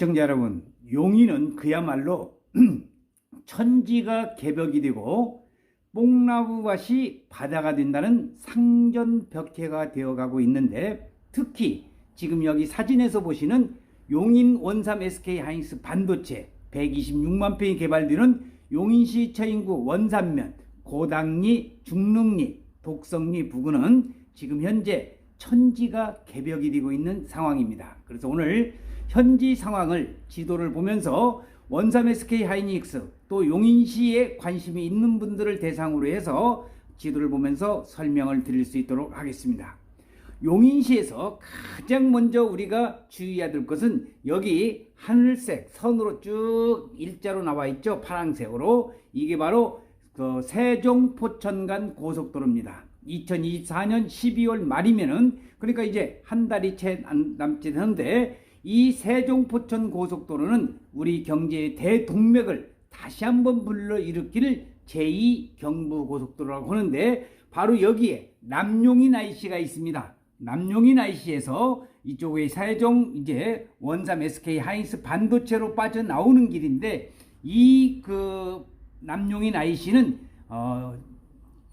시청자 여러분, 용인은 그야말로 천지가 개벽이 되고 뽕나무밭이 바다가 된다는 상전벽해가 되어가고 있는데 특히 지금 여기 사진에서 보시는 용인 원삼 SK 하이닉스 반도체 126만 평이 개발되는 용인시 처인구 원산면 고당리, 중릉리, 독성리 부근은 지금 현재 천지가 개벽이 되고 있는 상황입니다. 그래서 오늘 현지 상황을 지도를 보면서 원삼 SK 하이닉스 또 용인시에 관심이 있는 분들을 대상으로 해서 지도를 보면서 설명을 드릴 수 있도록 하겠습니다. 용인시에서 가장 먼저 우리가 주의해야 될 것은 여기 하늘색 선으로 쭉 일자로 나와 있죠. 파란색으로. 이게 바로 그 세종 포천간 고속도로입니다. 2024년 12월 말이면은 그러니까 이제 한 달이 채안 남짓 하는데 이 세종 포천 고속도로는 우리 경제의 대동맥을 다시 한번 불러일으킬 제2 경부 고속도로라고 하는데 바로 여기에 남용인 IC가 있습니다. 남용인 IC에서 이쪽에 세종 이제 원삼 SK 하이닉스 반도체로 빠져나오는 길인데 이 그 남용인 IC는 어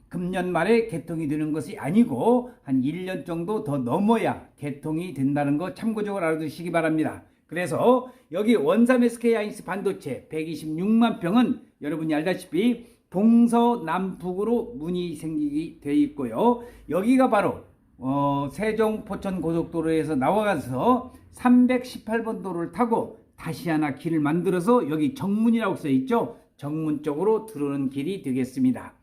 금년 말에 개통이 되는 것이 아니고 한 1년 정도 더 넘어야 개통이 된다는 거 참고적으로 알아두시기 바랍니다. 그래서 여기 원삼 SK 하이닉스 반도체 126만 평은 여러분이 알다시피 동서남북으로 문이 생기게 돼 있고요. 여기가 바로 어, 세종 포천 고속도로에서 나와가서 318번 도로를 타고 다시 하나 길을 만들어서 여기 정문이라고 써 있죠. 정문 쪽으로 들어오는 길이 되겠습니다.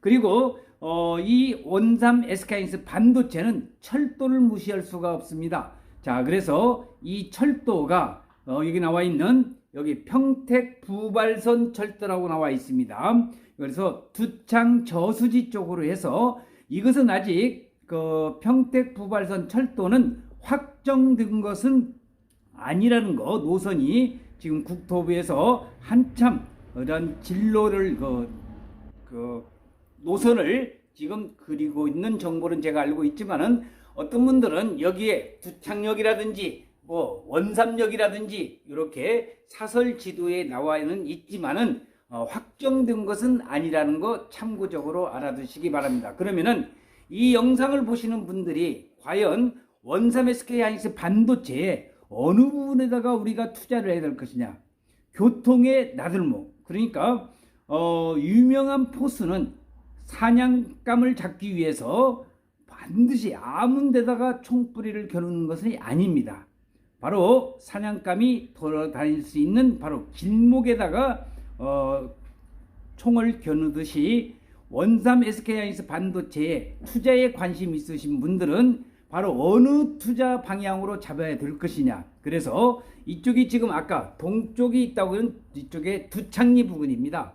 그리고 어, 이 원삼 에스카인스 반도체는 철도를 무시할 수가 없습니다. 자, 그래서 이 철도가 어, 여기 나와 있는 여기 평택 부발선 철도라고 나와 있습니다. 그래서 두창 저수지 쪽으로 해서 이것은 아직 그 평택 부발선 철도는 확정된 것은 아니라는 거 노선이 지금 국토부에서 한참 이런 진로를 그, 그 노선을 지금 그리고 있는 정보는 제가 알고 있지만은 어떤 분들은 여기에 두창역이라든지 뭐 원삼역이라든지 이렇게 사설 지도에 나와는 있지만은 어, 확정된 것은 아니라는 거 참고적으로 알아두시기 바랍니다. 그러면은 이 영상을 보시는 분들이 과연 원삼 SK 하이닉스 반도체에 어느 부분에다가 우리가 투자를 해야 될 것이냐? 교통의 나들목. 그러니까 어, 유명한 포수는 사냥감을 잡기 위해서 반드시 아무 데다가 총뿌리를 겨누는 것이 아닙니다. 바로 사냥감이 돌아다닐 수 있는 바로 길목에다가 어, 총을 겨누듯이 원삼 SK하이닉스 반도체에 투자에 관심 있으신 분들은 바로 어느 투자 방향으로 잡아야 될 것이냐. 그래서 이쪽이 지금 아까 동쪽이 있다고 하는 이쪽에 두창리 부근입니다.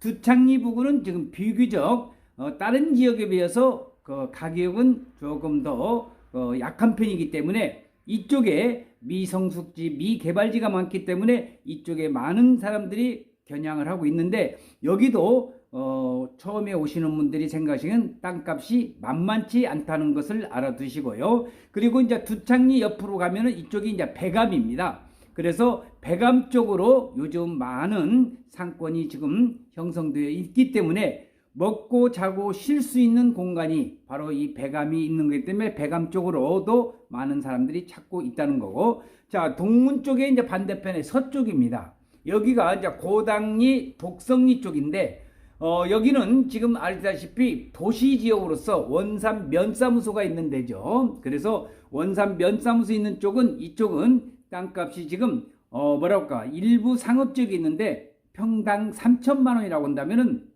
두창리 부근은 지금 비교적 어, 다른 지역에 비해서 그 가격은 조금 더 어, 약한 편이기 때문에 이쪽에 미성숙지, 미개발지가 많기 때문에 이쪽에 많은 사람들이 겨냥을 하고 있는데 여기도 어, 처음에 오시는 분들이 생각하시는 땅값이 만만치 않다는 것을 알아두시고요. 그리고 이제 두창리 옆으로 가면은 이쪽이 이제 배감입니다. 그래서 배감 쪽으로 요즘 많은 상권이 지금 형성되어 있기 때문에 먹고 자고 쉴 수 있는 공간이 바로 이 배감이 있는 거기 때문에 배감 쪽으로도 많은 사람들이 찾고 있다는 거고 자 동문 쪽에 이제 반대편에 서쪽입니다. 여기가 이제 고당리 독성리 쪽인데 어, 여기는 지금 알다시피 도시 지역으로서 원산 면사무소가 있는 데죠. 그래서 원산 면사무소 있는 쪽은 이쪽은 땅값이 지금 어, 뭐랄까 일부 상업 지역이 있는데 평당 3천만 원이라고 한다면은 어,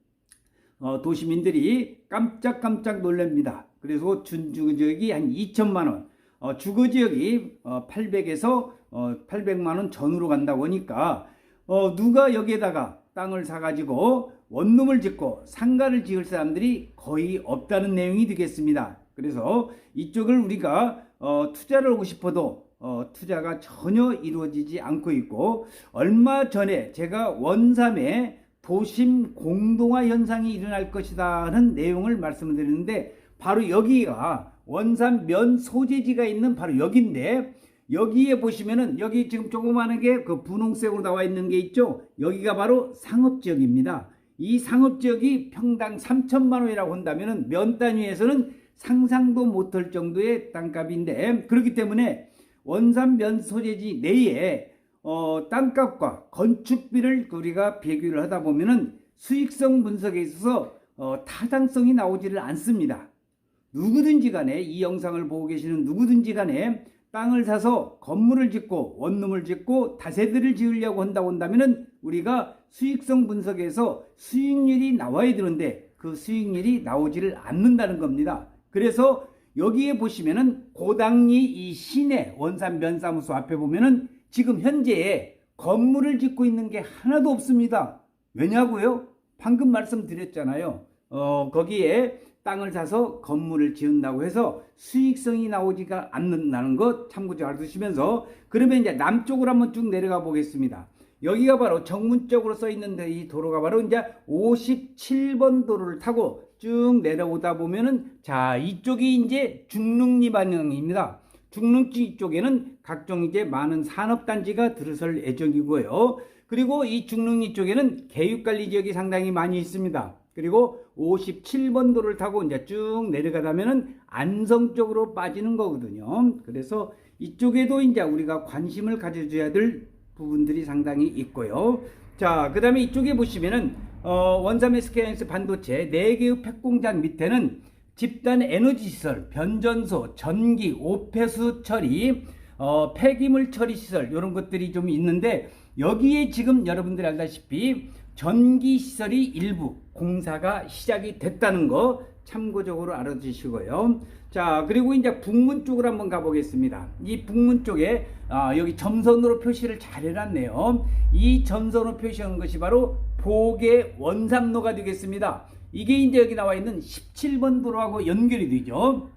도시민들이 깜짝깜짝 놀랍니다. 그래서 준주거 지역이 한 2천만 원, 어, 주거 지역이 어, 800에서 어, 800만 원 전후로 간다고 하니까 어, 누가 여기에다가 땅을 사가지고 원룸을 짓고 상가를 지을 사람들이 거의 없다는 내용이 되겠습니다. 그래서 이쪽을 우리가 어, 투자를 하고 싶어도 어, 투자가 전혀 이루어지지 않고 있고 얼마 전에 제가 원삼에 도심 공동화 현상이 일어날 것이다는 내용을 말씀을 드리는데 바로 여기가 원산 면 소재지가 있는 바로 여기인데 여기에 보시면은 여기 지금 조그마한 게 그 분홍색으로 나와 있는 게 있죠. 여기가 바로 상업 지역입니다. 이 상업 지역이 평당 3천만 원이라고 한다면은 면 단위에서는 상상도 못할 정도의 땅값인데 그렇기 때문에 원산 면 소재지 내에 어, 땅값과 건축비를 우리가 비교를 하다 보면은 수익성 분석에 있어서 어, 타당성이 나오지를 않습니다. 누구든지 간에 이 영상을 보고 계시는 누구든지 간에 땅을 사서 건물을 짓고 원룸을 짓고 다세대를 지으려고 한다고 한다면은 우리가 수익성 분석에서 수익률이 나와야 되는데 그 수익률이 나오지를 않는다는 겁니다. 그래서 여기에 보시면은 고당리 이 시내 원산 면사무소 앞에 보면은 지금 현재 건물을 짓고 있는 게 하나도 없습니다. 왜냐고요? 방금 말씀드렸잖아요. 어, 거기에 땅을 사서 건물을 지은다고 해서 수익성이 나오지가 않는다는 것 참고적으로 알아두시면서 그러면 이제 남쪽으로 한번 쭉 내려가 보겠습니다. 여기가 바로 정문적으로 써 있는데 이 도로가 바로 이제 57번 도로를 타고 쭉 내려오다 보면은 자 이쪽이 이제 중릉리 방향입니다. 중릉지 쪽에는 각종 이제 많은 산업단지가 들어설 예정이고요. 그리고 이 중릉리 쪽에는 개육관리 지역이 상당히 많이 있습니다. 그리고 57번 도를 타고 이제 쭉 내려가다면은 안성 쪽으로 빠지는 거거든요. 그래서 이쪽에도 이제 우리가 관심을 가져줘야 될 부분들이 상당히 있고요. 자, 그 다음에 이쪽에 보시면은, 어, 원삼 SK하이닉스 반도체 4개의 팩공장 밑에는 집단 에너지 시설, 변전소, 전기, 오폐수 처리, 어, 폐기물 처리 시설, 이런 것들이 좀 있는데, 여기에 지금 여러분들이 알다시피 전기 시설이 일부 공사가 시작이 됐다는 거 참고적으로 알아주시고요. 자, 그리고 이제 북문 쪽으로 한번 가보겠습니다. 이 북문 쪽에 아, 여기 점선으로 표시를 잘 해놨네요. 이 점선으로 표시한 것이 바로 보계 원삼로가 되겠습니다. 이게 이제 여기 나와 있는 17번 도로하고 연결이 되죠.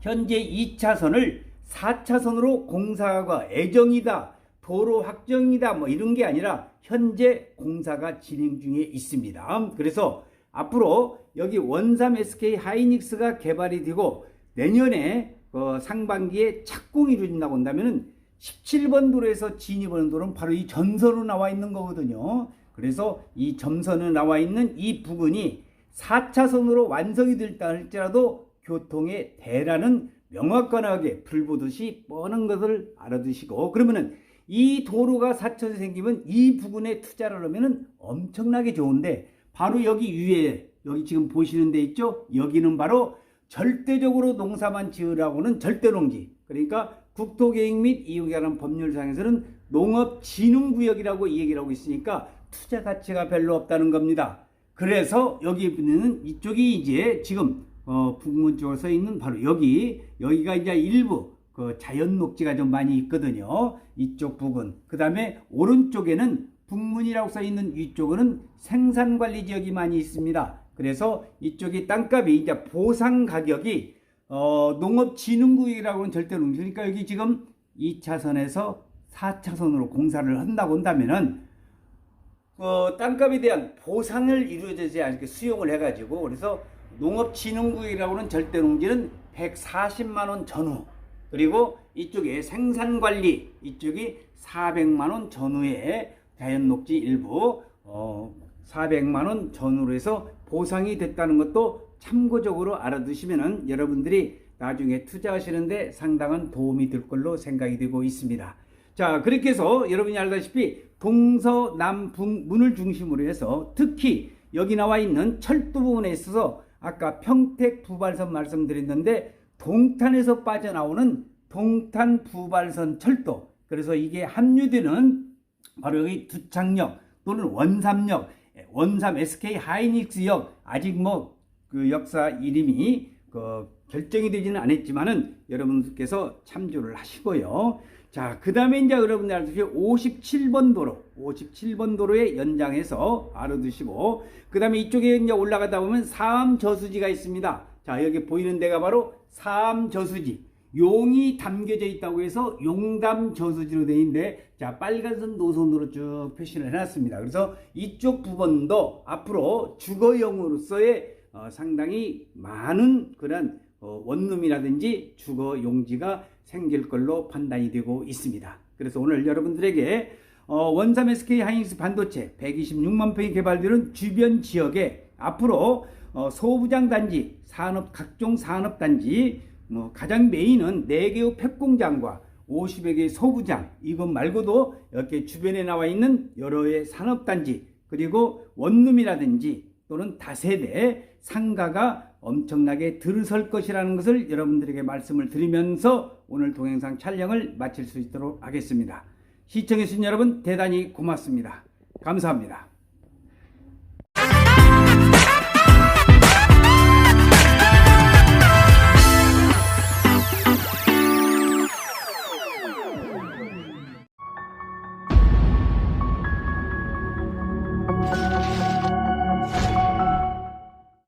현재 2차선을 4차선으로 공사가 예정이다. 도로 확정이다. 뭐 이런 게 아니라 현재 공사가 진행 중에 있습니다. 그래서 앞으로 여기 원삼 SK 하이닉스가 개발이 되고 내년에 어, 상반기에 착공이 이루어진다고 한다면은 17번 도로에서 진입하는 도로는 바로 이 전선으로 나와 있는 거거든요. 그래서 이 점선에 나와 있는 이 부분이 4차선으로 완성이 될다 할지라도 교통의 대란은 명확하게 불보듯이 뻔한 것을 알아두시고 그러면은 이 도로가 4차선이 생기면 이 부분에 투자를 하면은 엄청나게 좋은데 바로 여기 위에 여기 지금 보시는 데 있죠? 여기는 바로 절대적으로 농사만 지으라고는 절대농지. 그러니까 국토계획 및 이용하는 법률상에서는 농업진흥구역이라고 얘기를 하고 있으니까 투자 가치가 별로 없다는 겁니다. 그래서 여기 있는 이쪽이 이제 지금 어, 북문 쪽으로 서 있는 바로 여기 여기가 이제 일부 그 자연 녹지가 좀 많이 있거든요. 이쪽 부분. 그 다음에 오른쪽에는 북문이라고 써 있는 위쪽은 생산 관리 지역이 많이 있습니다. 그래서 이쪽이 땅값이 이제 보상 가격이 어, 농업진흥구역이라고는 절대로 그러니까 여기 지금 2차선에서 4차선으로 공사를 한다고 한다면은 어, 땅값에 대한 보상을 이루어지지 않게 수용을 해가지고 그래서 농업진흥구역이라고는 절대농지는 140만 원 전후 그리고 이쪽에 생산관리 이쪽이 400만 원 전후에 자연녹지 일부 어, 400만 원 전후로 해서 보상이 됐다는 것도 참고적으로 알아두시면은 여러분들이 나중에 투자하시는데 상당한 도움이 될 걸로 생각이 되고 있습니다. 자, 그렇게 해서 여러분이 알다시피 동서남북문을 중심으로 해서 특히 여기 나와 있는 철도 부분에 있어서 아까 평택 부발선 말씀드렸는데 동탄에서 빠져나오는 동탄 부발선 철도 그래서 이게 합류되는 바로 여기 두창역 또는 원삼역 원삼 SK 하이닉스역 아직 뭐 그 역사 이름이 그 결정이 되지는 않았지만은 여러분들께서 참조를 하시고요. 자, 그 다음에 이제 여러분들 알다시피 57번 도로, 57번 도로에 연장해서 알아두시고, 그 다음에 이쪽에 이제 올라가다 보면 사암 저수지가 있습니다. 자, 여기 보이는 데가 바로 사암 저수지. 용이 담겨져 있다고 해서 용담 저수지로 되어 있는데, 자, 빨간선 노선으로 쭉 표시를 해놨습니다. 그래서 이쪽 부분도 앞으로 주거용으로서의 어, 상당히 많은 그런 어, 원룸이라든지 주거 용지가 생길 걸로 판단이 되고 있습니다. 그래서 오늘 여러분들에게 어, 원삼 SK 하이닉스 반도체 126만 평이 개발되는 주변 지역에 앞으로 어, 소부장 단지, 산업 각종 산업 단지, 뭐 가장 메인은 4개의 폐공장과 50여 개의 소부장 이것 말고도 이렇게 주변에 나와 있는 여러의 산업 단지 그리고 원룸이라든지 또는 다세대 상가가 엄청나게 들어설 것이라는 것을 여러분들에게 말씀을 드리면서 오늘 동영상 촬영을 마칠 수 있도록 하겠습니다. 시청해주신 여러분 대단히 고맙습니다. 감사합니다.